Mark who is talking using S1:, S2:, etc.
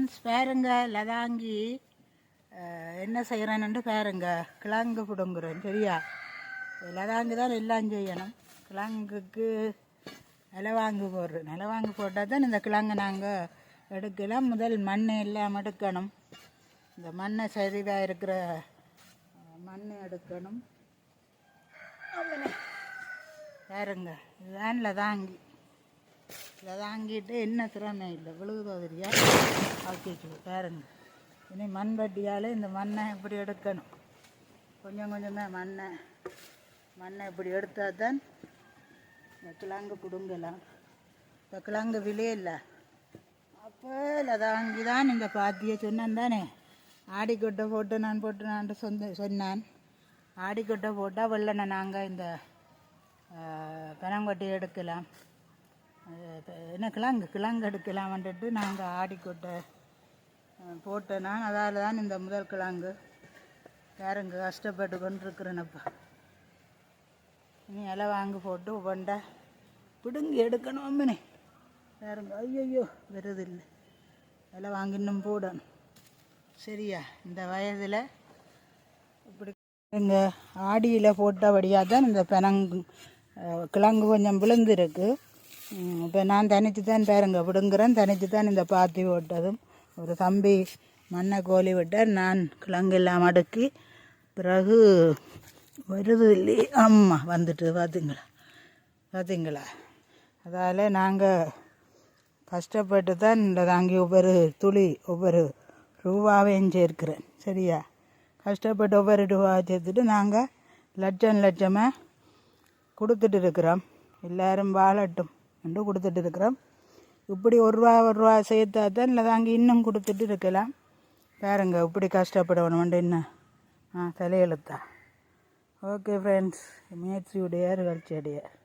S1: Friends பாருங்க லதாங்கி. என்ன செய்கிறேன்னு பாருங்க. கிழங்கு பிடுங்குறேன் சரியா? லதாங்கி தான் எல்லாம் செய்யணும். கிழங்குக்கு நிலவாங்கு போடுறோம் நிலவாங்கு போட்டால் தான் இந்த கிழங்கு நாங்கள் எடுக்கலாம். முதல் மண்ணை எல்லாம் எடுக்கணும். இந்த மண்ணை சரிவாக இருக்கிற மண்ணை எடுக்கணும். பாருங்க. இதுதான் லதாங்கி. லதாங்கிட்டு என்ன திறமை இல்லை? விழுகுதோதரியா தெரியா? பாருங்க. இனி மண் வட்டியால் இந்த மண்ணை இப்படி எடுக்கணும். கொஞ்சம் கொஞ்சமாக மண்ணை மண்ணை இப்படி எடுத்தால் தான் இந்த கிழங்கு பிடுங்கலாம். இந்த கிழங்கு விலையில்லை அப்போ லதாங்கி தான் இந்த பாத்தியை சொன்னேன் தானே. ஆடிக்கொட்டை போட்டு நான் போட்டு நான் சொந்த சொன்னான். ஆடிக்கொட்டை போட்டால் வெள்ளனை நாங்கள் இந்த பனங்கொட்டை எடுக்கலாம். என்ன கிழங்கு கிழங்கு எடுக்கலாம் வந்துட்டு நாங்கள் ஆடிக்கொட்டை போட்டேன்னா நான் அதால் தான் இந்த முதல் கிழங்கு. யாருங்க கஷ்டப்பட்டு கொண்டிருக்கிறேனப்பா. இனி இலை வாங்கி போட்டு ஒவ்வொண்டா பிடுங்கி எடுக்கணும் அம்மனே யாருங்க ஐயோ வருது இல்லை. இலை வாங்கி இன்னும் போடணும். சரியா இந்த வயதில் இப்படி இங்க ஆடியில் போட்டபடியாக தான் இந்த பெனங்கு கிழங்கு கொஞ்சம் விழுந்துருக்கு. இப்போ நான் தனித்து தான் பாருங்க விடுங்குறேன் தனித்து தான் இந்த பாத்தி விட்டதும் ஒரு தம்பி மண்ணை கோலி விட்டார் நான் கிழங்கு எல்லாம் அடுக்கி பிறகு வருது இல்லையே ஆமாம் வந்துட்டு பார்த்தீங்களா பார்த்தீங்களா அதால் நாங்கள் கஷ்டப்பட்டு தான் இந்த தாங்கி ஒவ்வொரு துளி ஒவ்வொரு ரூபாவையும் சேர்க்கிறேன் சரியா? கஷ்டப்பட்டு ஒவ்வொரு ரூபாவை சேர்த்துட்டு நாங்கள் லட்சம் லட்சமாக கொடுத்துட்டு இருக்கிறோம். எல்லாரும் வாழட்டும். என்று கொடுத்துட்டு இருக்கிறோம் இப்படி ஒரு ரூபா ஒரு ரூபா சேர்த்தா தான் இல்லை அங்கே இன்னும் கொடுத்துட்டு இருக்கலாம் பாருங்க இப்படி கஷ்டப்படணும். என்ன? ஆ தலையெழுத்தா? Okay friends முயற்சியுடையார் வளர்ச்சியடையார்